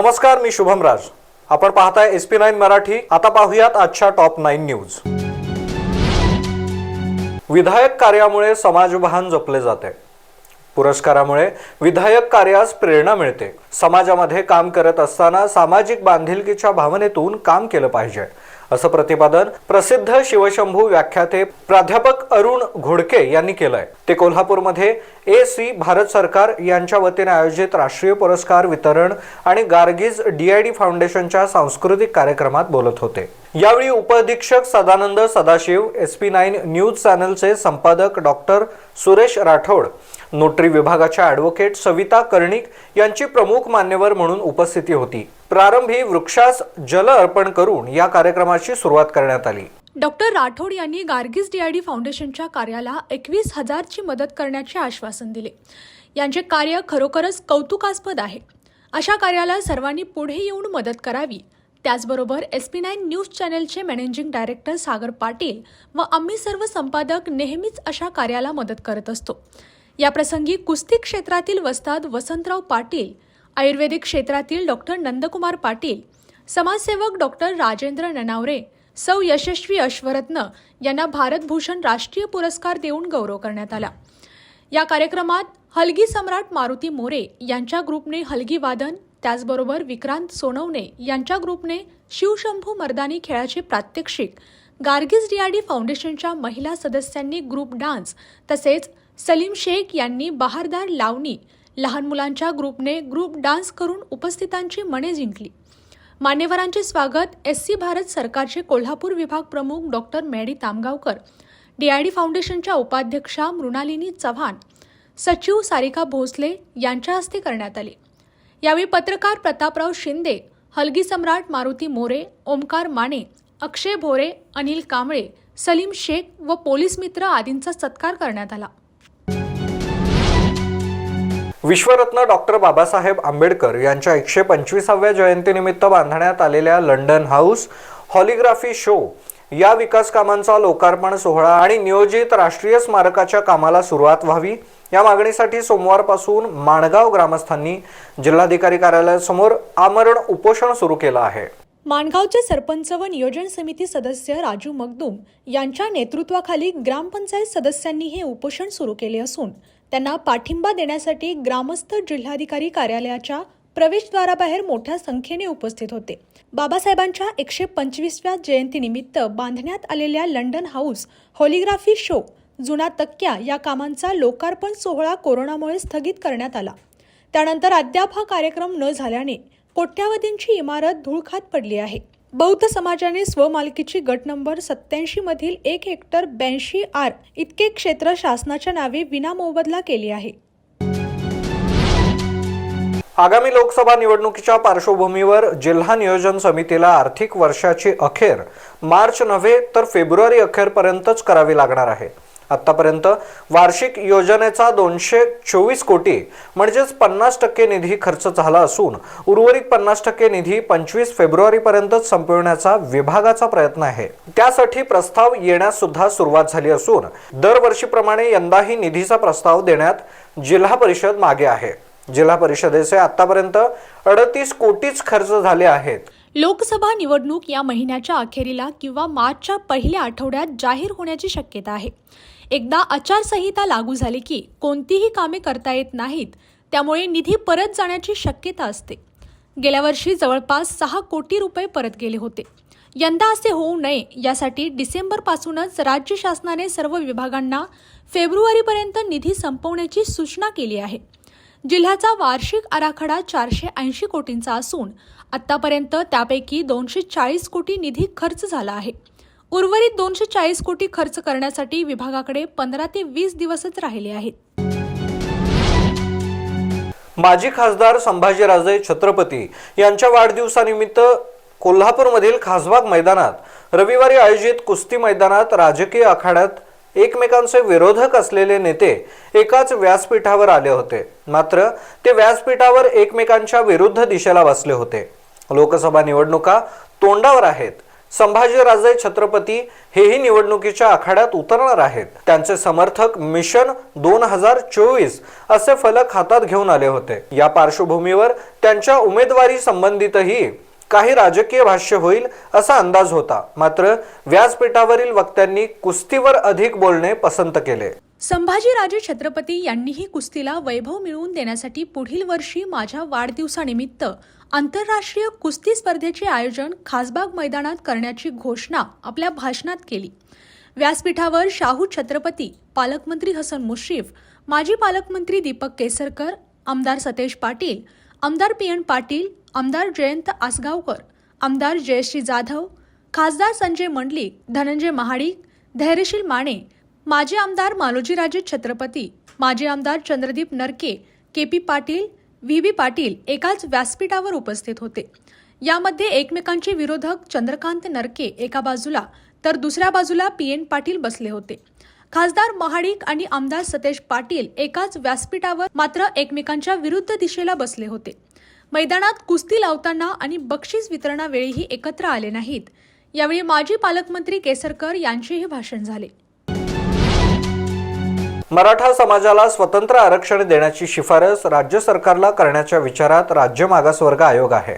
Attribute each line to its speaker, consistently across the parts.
Speaker 1: नमस्कार मी शुभम राज. आपण पाहताय एस पी नाईन मराठी. आता पाहूयात आजच्या टॉप नाईन न्यूज. विधायक कार्यामुळे समाजभान जपले जाते. पुरस्कारामुळे विधायक कार्यास प्रेरणा मिळते. समाजामध्ये काम करत असताना सामाजिक बांधिलकीच्या भावनेतून काम केलं पाहिजे. असं प्रतिपादन प्रसिद्ध शिवशंभू व्याख्याते प्राध्यापक अरुण घोडके यांनी केलंय. ते कोल्हापूरमध्ये ए सी भारत सरकार यांच्या वतीने आयोजित राष्ट्रीय पुरस्कार वितरण आणि गार्गीज डीआयडी फाउंडेशनच्या सांस्कृतिक कार्यक्रमात बोलत होते. यावेळी उपअधीक्षक Sadanand Sadashiv S P nine news चॅनलचे संपादक डॉक्टर सुरेश राठोड नोटरी विभागाच्या ॲडव्होकेट सविता कर्णिक यांची प्रमुख मान्यवर म्हणून उपस्थिती होती. प्रारंभी वृक्षास जल अर्पण करून या कार्यक्रमाची सुरुवात करण्यात आली.
Speaker 2: डॉक्टर राठोड यांनी गार्गिस डीआयडी फाउंडेशनच्या कार्याला एकवीस हजारची मदत करण्याचे आश्वासन दिले. यांचे कार्य खरोखरच कौतुकास्पद आहे. अशा कार्याला सर्वांनी पुढे येऊन मदत करावी. त्याचबरोबर एस पी नाईन न्यूज चॅनेलचे मॅनेजिंग डायरेक्टर सागर पाटील व आम्ही सर्व संपादक नेहमीच अशा कार्याला मदत करत असतो. याप्रसंगी कुस्ती क्षेत्रातील वस्ताद वसंतराव पाटील आयुर्वेदिक क्षेत्रातील डॉक्टर नंदकुमार पाटील समाजसेवक डॉक्टर राजेंद्र ननावरे सौ यशस्वी अश्वरत्न यांना भारतभूषण राष्ट्रीय पुरस्कार देऊन गौरव करण्यात आला. या कार्यक्रमात हलगी सम्राट मारुती मोरे यांच्या ग्रुपने हलगी वादन त्याचबरोबर विक्रांत सोनवणे यांच्या ग्रुपने शिवशंभू मर्दानी खेळाचे प्रात्यक्षिक गार्गीज डीआरडी फाउंडेशनच्या महिला सदस्यांनी ग्रुप डान्स तसेच सलीम शेख यांनी बहारदार लावणी लहान मुलांच्या ग्रुपने ग्रुप डान्स करून उपस्थितांची मने जिंकली. मान्यवरांचे स्वागत एस सी भारत सरकारचे कोल्हापूर विभाग प्रमुख डॉक्टर मॅडी तामगावकर डीआयडी फाउंडेशनच्या उपाध्यक्षा मृणालिनी चव्हाण सचिव सारिका भोसले यांच्या हस्ते करण्यात आले. यावेळी पत्रकार प्रतापराव शिंदे हलगी सम्राट मारुती मोरे ओमकार माने अक्षय भोरे अनिल कांबळे सलीम शेख व पोलीस मित्र आदींचा सत्कार करण्यात आला.
Speaker 1: विश्वरत्न डॉक्टर बाबासाहेब आंबेडकर यांच्या एकशे पंचवीसाव्या जयंतीनिमित्त बांधण्यात आलेल्या लंडन हाऊस हॉलिग्राफी शो या विकास कामांचा लोकार्पण सोहळा आणि नियोजित राष्ट्रीय स्मारकाच्या कामाला सुरुवात व्हावी या मागणीसाठी सोमवारपासून माणगाव ग्रामस्थांनी जिल्हाधिकारी कार्यालयासमोर आमरण उपोषण सुरू केलं आहे.
Speaker 2: माणगावचे सरपंच व नियोजन समिती सदस्य राजू मगदूम यांच्या नेतृत्वाखाली ग्रामपंचायत सदस्यांनी हे उपोषण सुरू केले असून त्यांना पाठिंबा देण्यासाठी ग्रामस्थ जिल्हाधिकारी कार्यालयाच्या प्रवेशद्वाराबाहेर मोठ्या संख्येने उपस्थित होते. बाबासाहेबांच्या एकशे पंचवीसव्या जयंतीनिमित्त बांधण्यात आलेल्या लंडन हाऊस हॉलिग्राफी शो जुना तक्क्या या कामांचा लोकार्पण सोहळा कोरोनामुळे स्थगित करण्यात आला. त्यानंतर अद्याप हा कार्यक्रम न झाल्याने कोट्यावधींची इमारत धूळखात पडली आहे. बौद्ध समाजाने स्वमालकीची गट नंबर सत्याऐंशी मधील एक हेक्टर ब्याऐंशी आर इतके क्षेत्र शासनाच्या नावे विनामोबदला केली आहे.
Speaker 1: आगामी लोकसभा निवडणुकीच्या पार्श्वभूमीवर जिल्हा नियोजन समितीला आर्थिक वर्षाची अखेर मार्च नव्हे तर फेब्रुवारी अखेरपर्यंतच करावी लागणार आहे. आत्तापर्यंत वार्षिक योजनेचा दोनशे चोवीस कोटी म्हणजेच पन्नास टक्के निधी खर्च झाला असून उर्वरित पन्नास टक्के निधी पंचवीस फेब्रुवारीपर्यंतच संपविण्याचा विभागाचा प्रयत्न आहे. त्यासाठी प्रस्ताव येण्यास सुद्धा सुरुवात झाली असून दरवर्षीप्रमाणे यंदाही निधीचा प्रस्ताव देण्यात जिल्हा परिषद मागे आहे. जिल्हा परिषदेचे आतापर्यंत अडतीस कोटीच खर्च झाले आहेत.
Speaker 2: लोकसभा निवडणूक या महिन्याच्या अखेरीला किंवा मार्चच्या पहिल्या आठवड्यात जाहीर होण्याची शक्यता आहे. एकदा आचारसंहिता लागू झाली की कोणतीही कामे करता येत नाहीत त्यामुळे निधी परत जाण्याची शक्यता असते. गेल्या वर्षी जवळपास सहा कोटी रुपये परत गेले होते. यंदा असे होऊ नये यासाठी डिसेंबरपासूनच राज्य शासनाने सर्व विभागांना फेब्रुवारीपर्यंत निधी संपवण्याची सूचना केली आहे. जिल्ह्याचा वार्षिक आराखडा चारशे ऐंशी कोटींचा असून आत्तापर्यंत त्यापैकी दोनशे चाळीस कोटी निधी खर्च झाला आहे. उर्वरित दोनशे चाळीस कोटी खर्च करण्यासाठी विभागाकडे पंधरा ते वीस दिवसच राहिले आहेत.
Speaker 1: माजी खासदार संभाजीराजे छत्रपती यांच्या वाढदिवसानिमित्त कोल्हापूरमधील खासबाग मैदानात रविवारी आयोजित कुस्ती मैदानात राजकीय आखाड्यात एकमेकांचे विरोधक असलेले नेते एकाच व्यासपीठावर आले होते. मात्र ते व्यासपीठावर एकमेकांच्या विरुद्ध दिशेला बसले होते. लोकसभा निवडणुका तोंडावर आहेत. संभाजीराजे छत्रपती हेही निवडणुकीच्या आखाड्यात उतरणार आहेत. त्यांचे समर्थक मिशन दोन हजार चोवीस असे फलक हातात घेऊन आले होते. या पार्श्वभूमीवर त्यांच्या उमेदवारी संबंधितही काही राजकीय भाष्य होईल असा अंदाज होता. मात्र व्यासपीठावरील वक्त्यांनी कुस्तीवर अधिक बोलणे पसंत केले.
Speaker 2: संभाजीराजे छत्रपती यांनीही कुस्तीला वैभव मिळवून देण्यासाठी पुढील वर्षी माझ्या वाढदिवसानिमित्त आंतरराष्ट्रीय कुस्ती स्पर्धेचे आयोजन खासबाग मैदानात करण्याची घोषणा आपल्या भाषणात केली. व्यासपीठावर शाहू छत्रपती पालकमंत्री हसन मुश्रीफ माजी पालकमंत्री दीपक केसरकर आमदार सतेज पाटील आमदार पी एन पाटील आमदार जयंत आसगावकर आमदार जयश्री जाधव खासदार संजय मंडलिक धनंजय महाडिक धैर्यशील माने माजी आमदार मालोजीराजे छत्रपती माजी आमदार Chandradeep Narke K P Patil V. B Patil एकाच व्यासपीठावर उपस्थित होते. यामध्ये एकमेकांचे विरोधक चंद्रकांत नरके एका बाजूला तर दुसऱ्या बाजूला पी. एन. पाटील बसले होते. खासदार महाडिक आणि आमदार सतेज पाटील एकाच व्यासपीठावर मात्र एकमेकांच्या विरुद्ध दिशेला बसले होते. मैदानात कुस्ती लावताना आणि बक्षीस वितरणावेळीही एकत्र आले नाहीत. यावेळी माजी पालकमंत्री केसरकर यांचेही भाषण झाले.
Speaker 1: मराठा समाजाला स्वतंत्र आरक्षण देण्याची शिफारस राज्य सरकारला करण्याच्या विचारात राज्य मागासवर्ग आयोग आहे.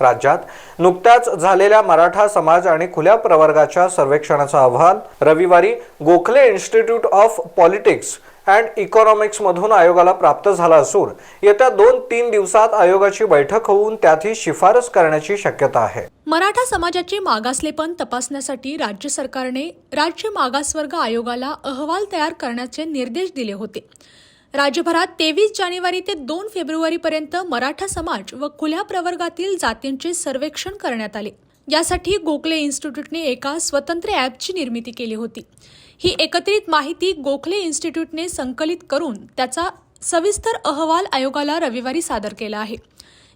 Speaker 1: राज्यात नुकत्याच झालेल्या मराठा समाज आणि खुल्या प्रवर्गाच्या सर्वेक्षणाचा अहवाल रविवारी Gokhale institute of politics and इकॉनॉमिक्समधून आयोगाला प्राप्त झाला असून येत्या दोन तीन दिवसात आयोगाची बैठक होऊन त्यात ही शिफारस करण्याची शक्यता आहे.
Speaker 2: मराठा समाजाचे मागासलेपण तपासण्यासाठी राज्य सरकारने राज्य मागासवर्ग आयोगाला अहवाल तयार करण्याचे निर्देश दिले होते. राज्यभरात तेवीस जानेवारी ते दोन फेब्रुवारीपर्यंत मराठा समाज व खुल्या प्रवर्गातील जातींचे सर्वेक्षण करण्यात आले. यासाठी गोखले इन्स्टिट्यूटने एका स्वतंत्र ॲपची निर्मिती केली होती. ही एकत्रित माहिती गोखले इन्स्टिट्यूटने संकलित करून त्याचा सविस्तर अहवाल आयोगाला रविवारी सादर केला आहे.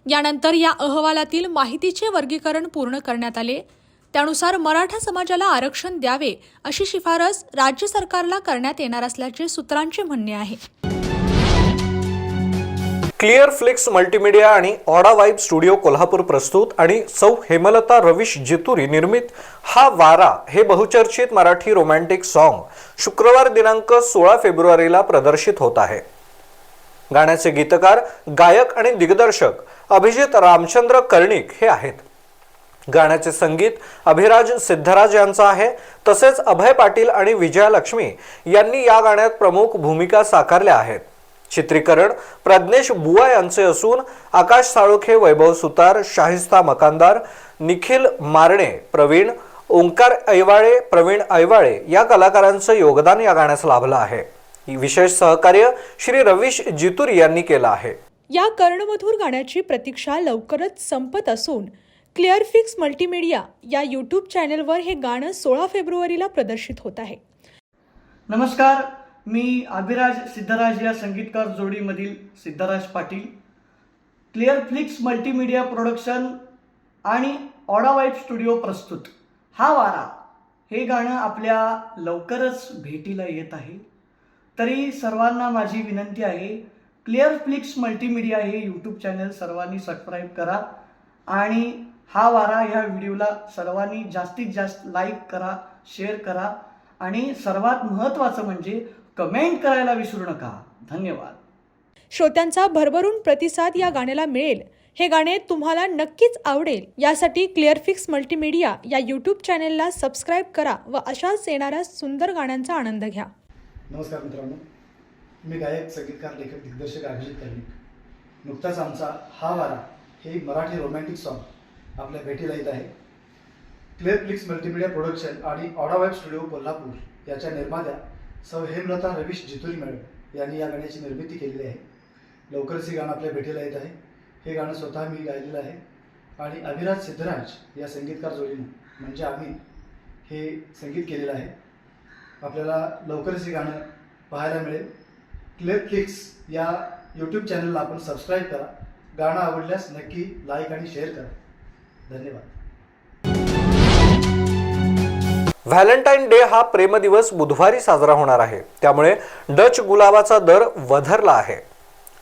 Speaker 2: यानंतर या अहवालातील माहितीचे वर्गीकरण पूर्ण करण्यात आले. त्यानुसार मराठा समाजाला आरक्षण द्यावे अशी शिफारस राज्य सरकारला करण्यात येणार असल्याचे सूत्रांचे म्हणणे आहे.
Speaker 1: क्लिअर फ्लिक्स मल्टीमीडिया आणि ऑडा वाईब स्टुडिओ कोल्हापूर प्रस्तुत आणि सौ हेमलता रविश जितुरी निर्मित हा वारा हे बहुचर्चित मराठी रोमॅन्टिक सॉन्ग शुक्रवार दिनांक सोळा फेब्रुवारीला प्रदर्शित होत आहे. गाण्याचे गीतकार गायक आणि दिग्दर्शक अभिजित रामचंद्र कर्णिक हे आहेत. गाण्याचे संगीत अभिराज सिद्धराज यांचं आहे तसेच अभय पाटील आणि विजयालक्ष्मी यांनी या गाण्यात प्रमुख भूमिका साकारल्या आहेत. चित्रीकरण प्रज्ञेश बुवा यांचे असून आकाश साळुखे वैभव सुतार शाहिस्ता मकानदार निखिल मारणे प्रवीण ओंकार ऐवाळे प्रवीण ऐवाळे या कलाकारांचं योगदान या गाण्यास लाभलं आहे. विशेष सहकार्य श्री रवीश जितुरी यांनी केलं आहे.
Speaker 2: या कर्णमधूर गाण्याची प्रतीक्षा लवकरच संपत असून क्लिअर फिक्स मल्टीमीडिया या यूट्यूब चॅनलवर हे गाणं सोळा फेब्रुवारीला प्रदर्शित होत आहे.
Speaker 3: नमस्कार मी अभिराज सिद्धराज या संगीतकार जोडीमधील Siddhraj Patil clear flicks multimedia production आणि ऑडावाईट स्टुडिओ प्रस्तुत. हा वारा हे गाणं आपल्या लवकरच भेटीला येत आहे. तरी सर्वांना माझी विनंती आहे क्लिअर फ्लिक्स मल्टीमीडिया हे यूट्यूब चॅनल सर्वांनी सबस्क्राईब करा आणि हा वारा ह्या व्हिडिओला सर्वांनी जास्तीत जास्त लाईक करा शेअर करा आणि सर्वात महत्त्वाचं म्हणजे कमेंट करायला विसरू नका. धन्यवाद.
Speaker 2: श्रोत्यांचा भरभरून प्रतिसाद या गाण्याला मिळेल. हे गाणे तुम्हाला नक्कीच आवडेल. यासाठी क्लिअर फिक्स मल्टीमीडिया या यूट्यूब चॅनेलला सबस्क्राईब करा व अशाच येणाऱ्या सुंदर गाण्यांचा आनंद घ्या.
Speaker 4: नमस्कार मित्रांनो. मी गायक संगीतकार लेखक दिग्दर्शक अभिजित कर्णिक नुकताच आमचा हा वारा हे मराठी रोमॅन्टिक सॉन्ग आपल्या भेटीला येत आहे. क्लिअर फ्लिक्स मल्टीमीडिया प्रोडक्शन आणि ऑडावेब स्टुडिओ कोल्हापूर याच्या निर्मात्या सौ हेमलता रवीश जितुरी मॅडम यांनी या गाण्याची निर्मिती केलेली आहे. लवकरच हे गाणं आपल्या भेटीला येत आहे. हे गाणं स्वतः मी गायलेलं आहे. आणि अभिराज सिद्धराज या संगीतकार जोडीनं म्हणजे आम्ही हे संगीत केलेलं आहे. आपल्याला लवकरच हे गाणं पाहायला मिळेल. क्लिअर या यूट्यूब चॅनलला आपण सबस्क्राईब करा. गाणं आवडल्यास नक्की लाईक आणि शेअर करा. धन्यवाद.
Speaker 1: व्हॅलेंटाईन डे हा प्रेमदिवस बुधवारी साजरा होणार आहे. त्यामुळे डच गुलाबाचा दर वधरला आहे.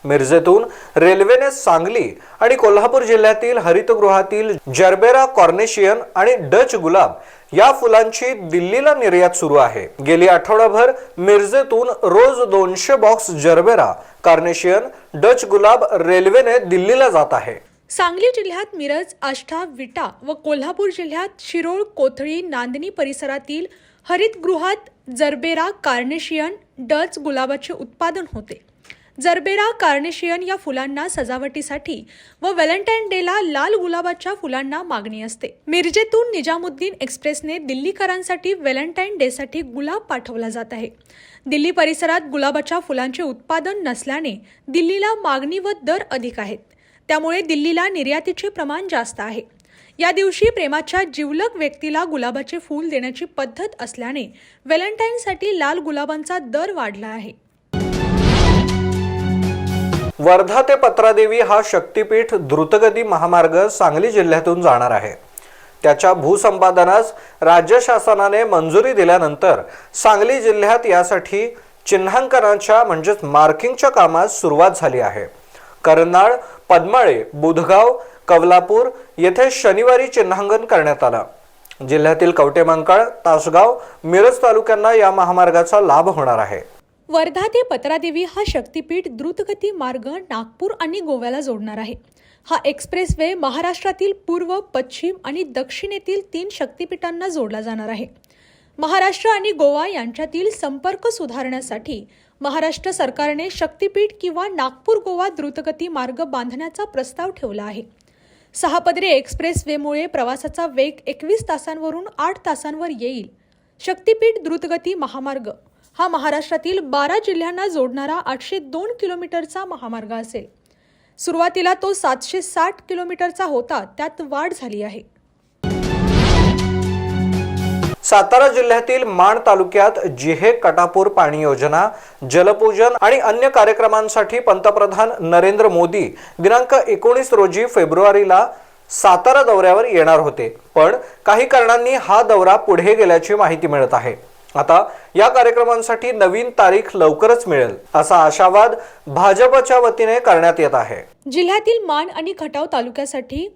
Speaker 1: मिरजेतून रेल्वेने सांगली आणि कोल्हापूर जिल्ह्यातील हरितगृहातील जर्बेरा कॉर्नेशियन आणि डच गुलाब या फुलांची दिल्लीला निर्यात सुरू आहे. गेली आठवडाभर मिरजेतून रोज दोनशे बॉक्स जर्बेरा कार्नेशियन डच गुलाब रेल्वेने दिल्लीला जात आहे.
Speaker 2: सांगली जिल्ह्यात मिरज आष्टा विटा व कोल्हापूर जिल्ह्यात शिरोळ कोथळी नांदणी परिसरातील हरितगृहात जरबेरा कार्नेशियन डच गुलाबाचे उत्पादन होते. जरबेरा कार्नेशियन या फुलांना सजावटीसाठी व व्हॅलेंटाईन डेला लाल गुलाबाच्या फुलांना मागणी असते. मिरजेतून निजामुद्दीन एक्सप्रेसने दिल्लीकरांसाठी व्हॅलेंटाईन डेसाठी गुलाब पाठवला जात आहे. दिल्ली परिसरात गुलाबाच्या फुलांचे उत्पादन नसल्याने दिल्लीला मागणी व दर अधिक आहेत. त्यामुळे दिल्लीला निर्यातीचे प्रमाण जास्त आहे. या दिवशी प्रेमाच्या जिवलग व्यक्तीला गुलाबाचे फूल देण्याची पद्धत असल्याने व्हॅलेंटाईनसाठी लाल गुलाबांचा दर वाढला आहे.
Speaker 1: वर्धा ते पत्रादेवी हा शक्तीपीठ द्रुतगती महामार्ग सांगली जिल्ह्यातून जाणार आहे. त्याच्या भूसंपादनास राज्य शासनाने मंजुरी दिल्यानंतर सांगली जिल्ह्यात यासाठी चिन्हांकनाच्या म्हणजेच मार्किंगच्या कामास सुरुवात झाली आहे. करनाळ पद्माळे बुधगाव कवलापूर येथे शनिवारी चिन्हांकन करण्यात आलं. जिल्ह्यातील कवटेमंकाळ तासगाव मिरज तालुक्यांना या महामार्गाचा लाभ होणार आहे.
Speaker 2: वर्धा ते पत्रादेवी हा शक्तीपीठ द्रुतगती मार्ग नागपूर आणि गोव्याला जोडणार आहे. हा एक्सप्रेस वे महाराष्ट्रातील पूर्व पश्चिम आणि दक्षिणेतील तीन शक्तीपीठांना जोडला जाणार आहे. महाराष्ट्र आणि गोवा यांच्यातील संपर्क सुधारण्यासाठी महाराष्ट्र सरकारने शक्तीपीठ किंवा नागपूर गोवा द्रुतगती मार्ग बांधण्याचा प्रस्ताव ठेवला आहे. सहापदरी एक्सप्रेस वेमुळे प्रवासाचा वेग एकवीस तासांवरून आठ तासांवर येईल. शक्तीपीठ द्रुतगती महामार्ग. हा महाराष्ट्रातील बारा जिल्ह्यांना जोडणारा आठशे दोन किलोमीटरचा महामार्ग असेल. सुरुवातीला तो सातशे साठ किलोमीटरचा होता त्यात वाढ झाली आहे.
Speaker 1: सातारा जिल्ह्यातील माण तालुक्यात जिहे कटापूर पाणी योजना जलपूजन आणि अन्य कार्यक्रमांसाठी पंतप्रधान नरेंद्र मोदी दिनांक एकोणीस रोजी फेब्रुवारीला सातारा दौऱ्यावर येणार होते. पण काही कारणांनी हा दौरा पुढे गेल्याची माहिती मिळत आहे. आता या कार्यक्रमांसाठी नवीन तारीख लवकरच मिळेल असा आशावाद भाजपच्या वतीने करण्यात येत आहे.
Speaker 2: जिल्ह्यातील मान आणि खटाव तालुक्यासाठी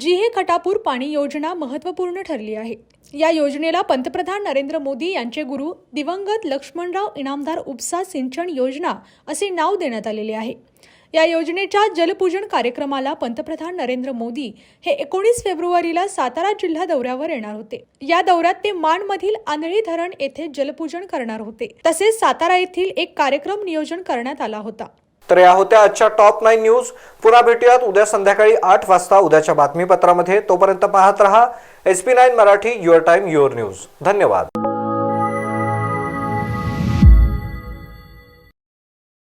Speaker 2: जी हे खटापूर पाणी योजना महत्त्वपूर्ण ठरली आहे. या योजनेला पंतप्रधान नरेंद्र मोदी यांचे गुरु दिवंगत लक्ष्मणराव इनामदार उपसा सिंचन योजना असे नाव देण्यात आलेले आहे. या योजनेच्या जलपूजन कार्यक्रमाला पंतप्रधान नरेंद्र मोदी हे एकोणीस फेब्रुवारीला सातारा जिल्हा दौऱ्यावर येणार होते. या दौऱ्यात ते माणमधील आंधळी धरण येथे जलपूजन करणार होते. तसेच सातारा येथील एक कार्यक्रम नियोजन करण्यात आला होता.
Speaker 1: तर या होत्या आजच्या टॉप नाईन न्यूज. पुन्हा भेटूयात. उद्या संध्याकाळी आठ वाजता उद्याच्या बातमीपत्रामध्ये. तोपर्यंत पाहत रहा. S P nine Marathi your time your news. धन्यवाद.